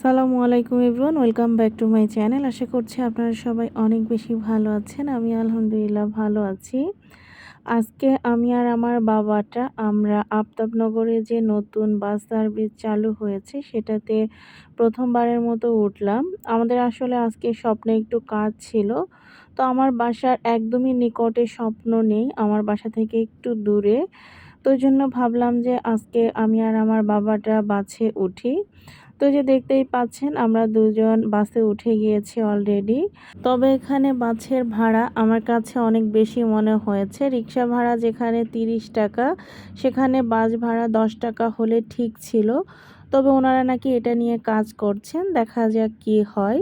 সালামু আলাইকুম everyone, welcome back to my channel. আশা করছি আপনারা সবাই অনেক বেশি ভালো আছেন, আমি আলহামদুলিল্লাহ ভালো আছি। আজকে আমি আর আমার বাবাটা আমরা আফতাবনগরে যে নতুন বাস সার্ভিস চালু হয়েছে, সেটাতে প্রথমবারের মতো উঠলাম। আমাদের আসলে আজকে স্বপ্নে একটু কাজ ছিল, তো আমার বাসার একদমই নিকটে স্বপ্ন নেই, আমার বাসা থেকে একটু দূরে। তো জন্য ভাবলাম যে আজকে আমি আর আমার বাবাটা বাছে উঠি। তো যে দেখতেই পাচ্ছেন, আমরা দুজন বাসে উঠে গিয়েছি অলরেডি তবে এখানে বাসের ভাড়া আমার কাছে অনেক বেশি মনে হয়েছে। রিক্সা ভাড়া যেখানে তিরিশ টাকা, সেখানে বাস ভাড়া দশ টাকা হলে ঠিক ছিল। তবে ওনারা নাকি এটা নিয়ে কাজ করছেন, দেখা যাক কি হয়।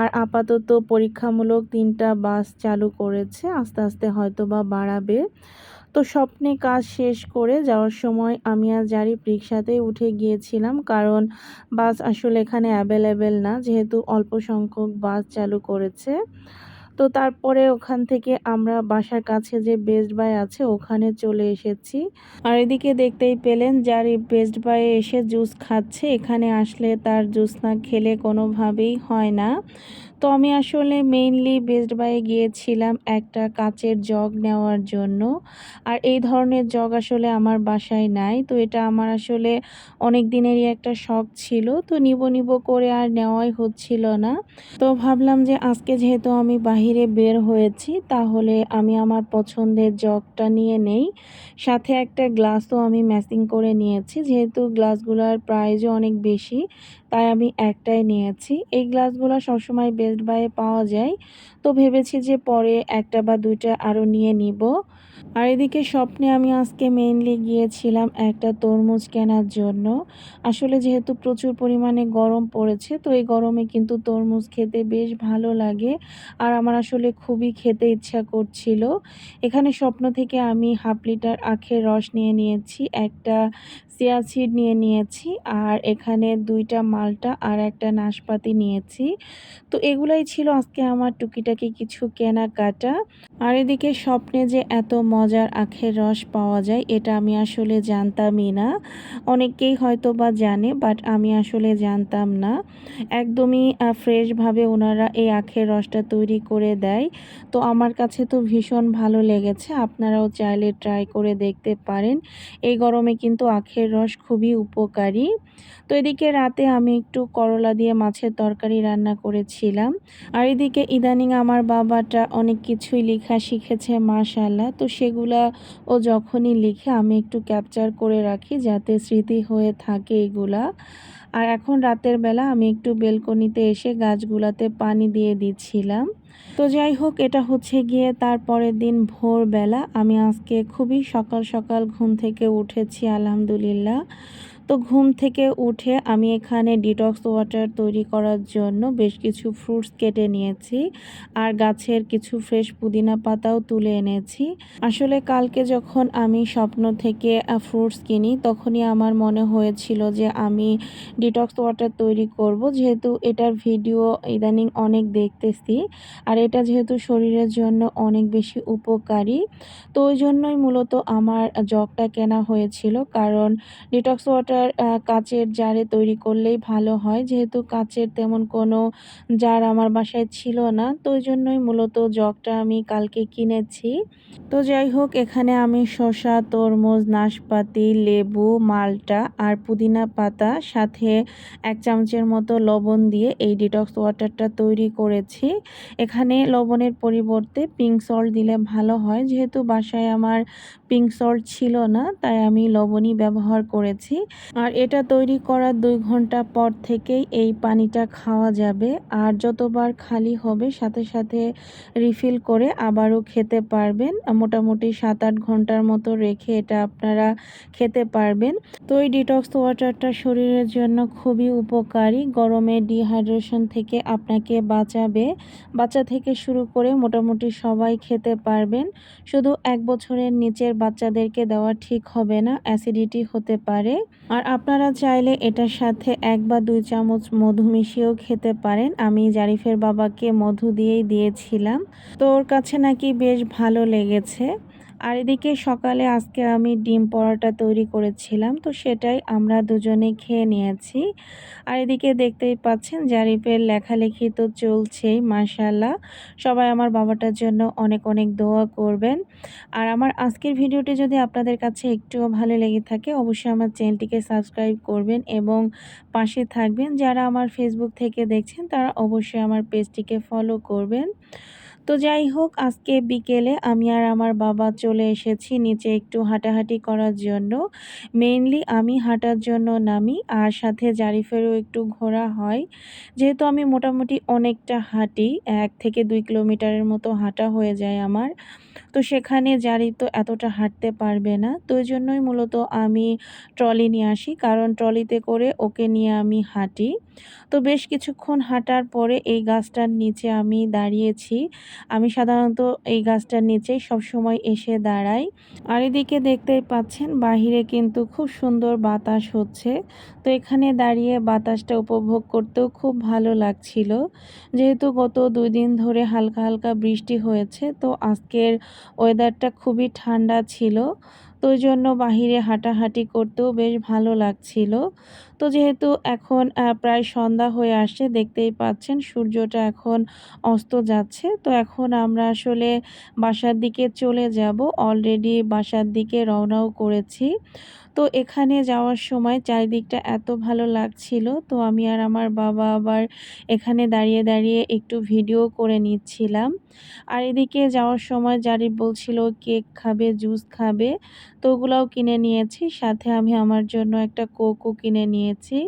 আর আপাতত পরীক্ষামূলক তিনটা বাস চালু করেছে, আস্তে আস্তে হয়তো বা বাড়াবে। তো স্বপ্নে কাজ শেষ করে যাওয়ার সময় আমি আর জারিফ রিক্সাতেই উঠে গিয়েছিলাম। কারণ বাস আসলে এখানে অ্যাভেলেবেল না, যেহেতু অল্প সংখ্যক বাস চালু করেছে। তো তারপরে ওখান থেকে আমরা বাসার কাছে যে বেস্ট বাই আছে, ওখানে চলে এসেছি। আর এদিকে দেখতেই পেলেন যার এই বেস্ট বাইয়ে এসে জুস খাচ্ছে। এখানে আসলে তার জুস না খেলে কোনোভাবেই হয় না। তো আমি আসলে মেইনলি বেস্ট বাইয়ে গিয়েছিলাম একটা কাচের জগ নেওয়ার জন্য। আর এই ধরনের জগ আসলে আমার বাসায় নাই, তো এটা আমার আসলে অনেক দিনেরই একটা শখ ছিল, তো নিব নিব করে আর নেওয়াই হচ্ছিল না। তো ভাবলাম যে আজকে যেহেতু আমি বাহিরে বের হয়েছি, তাহলে আমি আমার পছন্দের জগটা নিয়ে নেই। সাথে একটা গ্লাসও আমি ম্যাচিং করে নিয়েছি, যেহেতু গ্লাসগুলোর প্রাইজও অনেক বেশি তাই আমি একটাই নিয়েছি। এই গ্লাসগুলো সবসময় বেস্ট বাইয়ে পাওয়া যায়। তো ভেবেছি যে পরে একটা বা দুইটা আরও নিয়ে নিব। আর এদিকে স্বপ্নে আমি আজকে মেইনলি গিয়েছিলাম একটা তরমুজ কেনার জন্য। আসলে যেহেতু প্রচুর পরিমাণে গরম পড়েছে, তো এই গরমে কিন্তু তরমুজ খেতে বেশ ভালো লাগে আর আমার আসলে খুবই খেতে ইচ্ছা করছিল। এখানে স্বপ্ন থেকে আমি হাফ লিটার আখের রস নিয়ে নিয়েছি, একটা সিয়াসিড নিয়ে নিয়েছি আর এখানে দুইটা মালটা আর একটা নাশপাতি নিয়েছি। তো এগুলাই ছিল আজকে আমার টুকিটাকি কিছু কেনাকাটা। আর এদিকে স্বপ্নে যে এত মজার আখের রস পাওয়া যায়, এটা আমি আসলে জানতামই না। অনেকেই হয়তো বা জানে বাট আমি আসলে জানতাম না। একদমই ফ্রেশভাবে ওনারা এই আখের রসটা তৈরি করে দেয়। তো আমার কাছে তো ভীষণ ভালো লেগেছে, আপনারাও চাইলে ট্রাই করে দেখতে পারেন। এই গরমে কিন্তু আখের রস খুবই উপকারী। তো এদিকে রাতে আমি একটু করলা দিয়ে মাছের তরকারি রান্না করেছিলাম। আর এদিকে ইদানিং আমার বাবাটা অনেক কিছুই লেখা শিখেছে মাশাল্লাহ তো সেগুলা ও যখনই লিখে আমি একটু ক্যাপচার করে রাখি যাতে স্মৃতি হয়ে থাকে এগুলা। আর এখন রাতের বেলা আমি একটু বেলকনিতে এসে গাছগুলাতে পানি দিয়ে দিচ্ছিলাম। তো যাই হোক, এটা হচ্ছে গিয়ে তারপরের দিন ভোরবেলা। আমি আজকে খুবই সকাল সকাল ঘুম থেকে উঠেছি, আলহামদুলিল্লাহ। তো ঘুম থেকে উঠে আমি এখানে ডিটক্স ওয়াটার তৈরি করার জন্য বেশ কিছু ফ্রুটস কেটে নিয়েছি আর গাছের কিছু ফ্রেশ পুদিনা পাতাও তুলে এনেছি। আসলে কালকে যখন আমি স্বপ্ন থেকে ফ্রুটস কিনি, তখনই আমার মনে হয়েছিল যে আমি ডিটক্স ওয়াটার তৈরি করব। যেহেতু এটার ভিডিও ইদানিং অনেক দেখতেছি আর এটা যেহেতু শরীরের জন্য অনেক বেশি উপকারী, তো ওই জন্যই মূলত আমার জগটা কেনা হয়েছিল। কারণ ডিটক্স ওয়াটার ওয়াটার কাচের জারে তৈরি করলেই ভালো হয়। যেহেতু কাচের তেমন কোনো জার আমার বাসায় ছিল না, তো ওই জন্যই মূলত জগটা আমি কালকে কিনেছি। তো যাই হোক, এখানে আমি শসা, তরমুজ, নাশপাতি, লেবু, মালটা আর পুদিনা পাতা, সাথে এক চামচের মতো লবণ দিয়ে এই ডিটক্স ওয়াটারটা তৈরি করেছি। এখানে লবণের পরিবর্তে পিঙ্ক সল্ট দিলে ভালো হয়। যেহেতু বাসায় আমার পিঙ্ক সল্ট ছিল না, তাই আমি লবণই ব্যবহার করেছি। আর এটা তৈরি করার দুই ঘণ্টা পর থেকেই এই পানিটা খাওয়া যাবে। আর যতবার খালি হবে, সাথে সাথে রিফিল করে আবারও খেতে পারবেন। মোটামুটি সাত আট ঘণ্টার মতো রেখে এটা আপনারা খেতে পারবেন। তো এই ডিটক্স ওয়াটারটা শরীরের জন্য খুবই উপকারী। গরমে ডিহাইড্রেশন থেকে আপনাকে বাঁচাবে। বাচ্চা থেকে শুরু করে মোটামুটি সবাই খেতে পারবেন। শুধু এক বছরের নিচের বাচ্চাদেরকে দেওয়া ঠিক হবে না অ্যাসিডিটি হতে পারে। আর আপনারা চাইলে এটার সাথে এক বা দুই চামচ মধু মিশিয়েও খেতে পারেন। আমি জারিফের বাবাকে মধু দিয়েই দিয়েছিলাম। তো ওর কাছে নাকি বেশ ভালো লেগেছে। আর এদিকে সকালে আজকে আমি ডিম পরোটা তৈরি করেছিলাম, তো সেটাই আমরা দুজনে খেয়ে নিয়েছি। আর এদিকে দেখতেই পাচ্ছেন জারিফের লেখালেখি তো চলছেই মাশাল্লাহ সবাই আমার বাবাটার জন্য অনেক অনেক দোয়া করবেন। আর আমার আজকের ভিডিওটি যদি আপনাদের কাছে একটুও ভালো লেগে থাকে, অবশ্যই আমার চ্যানেলটিকে সাবস্ক্রাইব করবেন এবং পাশে থাকবেন। যারা আমার ফেসবুক থেকে দেখছেন, তারা অবশ্যই আমার পেজটিকে ফলো করবেন। তো যাই হোক, আজকে বিকেলে আমি আর আমার বাবা চলে এসেছি নিচে একটু হাঁটাহাঁটি করার জন্য। মেইনলি আমি হাঁটার জন্য নামি, আর সাথে জারিফেরও একটু ঘোরা হয়। যেহেতু আমি মোটামুটি অনেকটা হাঁটি, এক থেকে দুই কিলোমিটারের মতো হাঁটা হয়ে যায় আমার। তো সেখানে জারি তো এতটা হাঁটতে পারবে না। তো জন্যই মূলত আমি ট্রলি নিয়ে আসি। কারণ ট্রলিতে করে ওকে নিয়ে আমি হাঁটি। তো বেশ কিছুক্ষণ হাঁটার পরে এই গাছটার নিচে আমি দাঁড়িয়েছি। আমি সাধারণত এই গাছটার নিচেই সবসময় এসে দাঁড়াই। আর এদিকে দেখতেই পাচ্ছেন, বাহিরে কিন্তু খুব সুন্দর বাতাস হচ্ছে। তো এখানে দাঁড়িয়ে বাতাসটা উপভোগ করতেও খুব ভালো লাগছিল। যেহেতু গত দুই দিন ধরে হালকা হালকা বৃষ্টি হয়েছে, তো আজকের ওয়েদারটা খুবই ঠান্ডা ছিল। তো ওই জন্য বাহিরে হাঁটাহাঁটি করতেও বেশ ভালো লাগছিল। তো যেহেতু এখন প্রায় সন্ধ্যা হয়ে আসছে, দেখতেই পাচ্ছেন সূর্যটা এখন অস্ত যাচ্ছে। তো এখন আমরা আসলে বাসার দিকে চলে যাব। অলরেডি বাসার দিকে রওনাও করেছি। তো এখানে যাওয়ার সময় চারিদিকটা এত ভালো লাগছিল। তো আমি আর আমার বাবা আবার এখানে দাঁড়িয়ে দাঁড়িয়ে একটু ভিডিও করে নিচ্ছিলাম। আর এদিকে যাওয়ার সময় জারি বলছিল, কেক খাবে, জুস খাবে। তো ওগুলাও কিনে নিয়েছি, সাথে আমি আমার জন্য একটা কোকও কিনে নিয়েছি।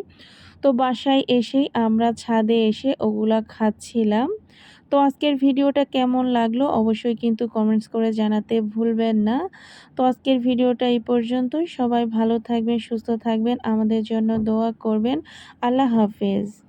তো বাসায় এসেই আমরা ছাদে এসে ওগুলা খাচ্ছিলাম। তো আজকের ভিডিওটা কেমন লাগল অবশ্যই কিন্তু কমেন্টস করে জানাতে ভুলবেন না। তো আজকের ভিডিওটা এই পর্যন্তই। সবাই ভালো থাকবেন, সুস্থ থাকবেন, আমাদের জন্য দোয়া করবেন। আল্লাহ হাফেজ।